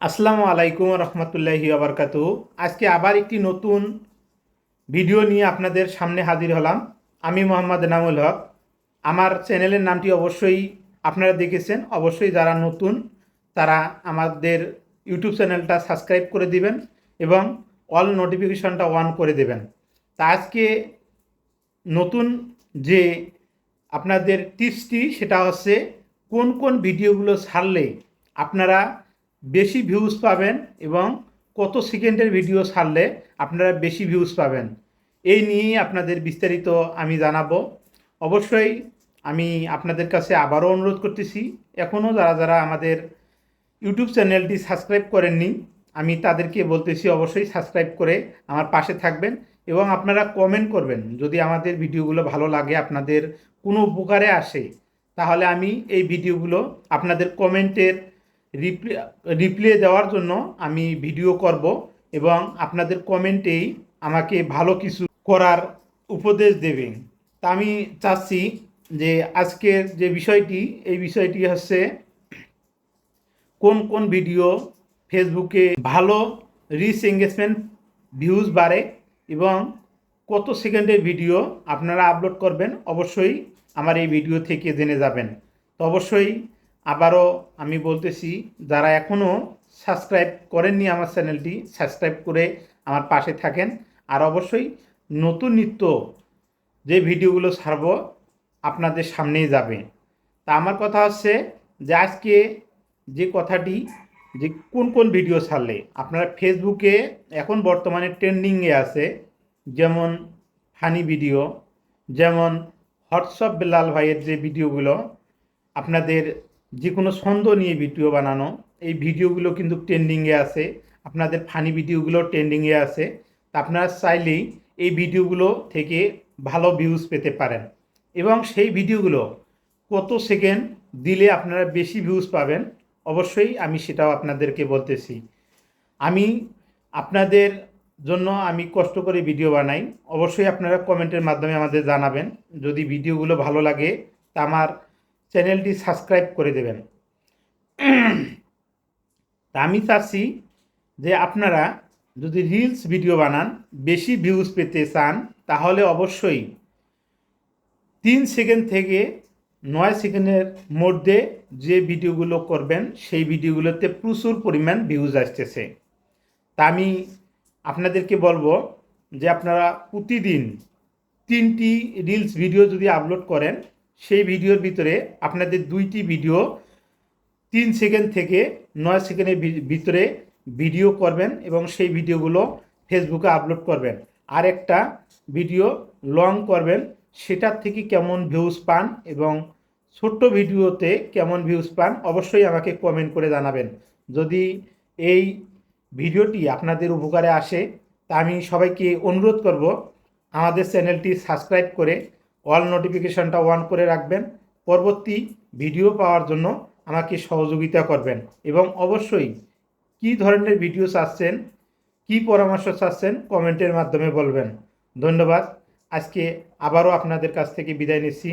আসসালামু আলাইকুম রহমতুল্লাহি আবরকাত আজকে আবার একটি নতুন ভিডিও নিয়ে আপনাদের সামনে হাজির হলাম। আমি মোহাম্মদ এনামুল হক। আমার চ্যানেলের নামটি অবশ্যই আপনারা দেখেছেন। অবশ্যই যারা নতুন, তারা আমাদের ইউটিউব চ্যানেলটা সাবস্ক্রাইব করে দিবেন এবং অল নোটিফিকেশনটা অন করে দেবেন। তা আজকে নতুন যে আপনাদের টিপসটি, সেটা হচ্ছে কোন কোন ভিডিওগুলো ছাড়লে আপনারা বেশি ভিউজ পাবেন এবং কত সেকেন্ডের ভিডিও ছাড়লে আপনারা বেশি ভিউজ পাবেন। এই নিয়েই আপনাদের বিস্তারিত আমি জানাব। অবশ্যই আমি আপনাদের কাছে আবারও অনুরোধ করতেছি, এখনও যারা যারা আমাদের ইউটিউব চ্যানেলটি সাবস্ক্রাইব করেননি, আমি তাদেরকে বলতেছি অবশ্যই সাবস্ক্রাইব করে আমার পাশে থাকবেন এবং আপনারা কমেন্ট করবেন। যদি আমাদের ভিডিওগুলো ভালো লাগে, আপনাদের কোনো উপকারে আসে, তাহলে আমি এই ভিডিওগুলো আপনাদের কমেন্টের রিপ্লে রিপ্লে দেওয়ার জন্য আমি ভিডিও করব এবং আপনাদের কমেন্টেই আমাকে ভালো কিছু করার উপদেশ দেবে তা আমি চাচ্ছি যে আজকের যে বিষয়টি, এই বিষয়টি হচ্ছে কোন কোন ভিডিও ফেসবুকে ভালো রিচ এঙ্গেজমেন্ট ভিউজ বাড়ে এবং কত সেকেন্ডের ভিডিও আপনারা আপলোড করবেন, অবশ্যই আমার এই ভিডিও থেকে জেনে যাবেন। তো অবশ্যই আবারও আমি বলতেছি, যারা এখনও সাবস্ক্রাইব করেননি আমার চ্যানেলটি, সাবস্ক্রাইব করে আমার পাশে থাকেন। আর অবশ্যই নতুন নিত্য যে ভিডিওগুলো ছাড়ব, আপনাদের সামনেই যাবে। তা আমার কথা হচ্ছে যে আজকে যে কথাটি, যে কোন কোন ভিডিও ছাড়লে, আপনারা ফেসবুকে এখন বর্তমানে ট্রেন্ডিংয়ে আছে, যেমন ফানি ভিডিও, যেমন হোয়াটসঅ্যাপ বেলাল ভাইয়ের যে ভিডিওগুলো, আপনাদের যে কোনো ছন্দ নিয়ে ভিডিও বানানো, এই ভিডিওগুলো কিন্তু ট্রেন্ডিংয়ে আছে। আপনাদের ফানি ভিডিওগুলো ট্রেন্ডিংয়ে আছে। তা আপনারা চাইলেই এই ভিডিওগুলো থেকে ভালো ভিউজ পেতে পারেন। এবং সেই ভিডিওগুলো কত সেকেন্ড দিলে আপনারা বেশি ভিউজ পাবেন, অবশ্যই আমি সেটাও আপনাদেরকে বলতেছি। আমি আপনাদের জন্য আমি কষ্ট করে ভিডিও বানাই। অবশ্যই আপনারা কমেন্টের মাধ্যমে আমাদের জানাবেন। যদি ভিডিওগুলো ভালো লাগে, তা আমার চ্যানেলটি সাবস্ক্রাইব করে দেবেন। তা আমি চাচ্ছি যে আপনারা যদি রিলস ভিডিও বানান, বেশি ভিউজ পেতে চান, তাহলে অবশ্যই তিন সেকেন্ড থেকে নয় সেকেন্ডের মধ্যে যে ভিডিওগুলো করবেন, সেই ভিডিওগুলোতে প্রচুর পরিমাণ ভিউজ আসতেছে। তা আমি আপনাদেরকে বলব যে আপনারা প্রতিদিন তিনটি রিলস ভিডিও যদি আপলোড করেন সেই ভিডিওর ভিতরে আপনাদের দুইটি ভিডিও তিন সেকেন্ড থেকে নয় সেকেন্ডের ভিতরে ভিডিও করবেন এবং সেই ভিডিওগুলো ফেসবুকে আপলোড করবেন। আর একটা ভিডিও লং করবেন, সেটার থেকে কেমন ভিউজ পান এবং ছোট্ট ভিডিওতে কেমন ভিউজ পান অবশ্যই আমাকে কমেন্ট করে জানাবেন। যদি এই ভিডিওটি আপনাদের উপকারে আসে, তা আমি সবাইকে অনুরোধ করব, আমাদের চ্যানেলটি সাবস্ক্রাইব করে অল নোটিফিকেশনটা অন করে রাখবেন। পরবর্তী ভিডিও পাওয়ার জন্য আমাকে সহযোগিতা করবেন এবং অবশ্যই কি ধরনের ভিডিও চাচ্ছেন কি পরামর্শ চাচ্ছেন কমেন্টের মাধ্যমে বলবেন। ধন্যবাদ। আজকে আবারও আপনাদের কাছ থেকে বিদায় নিচ্ছি।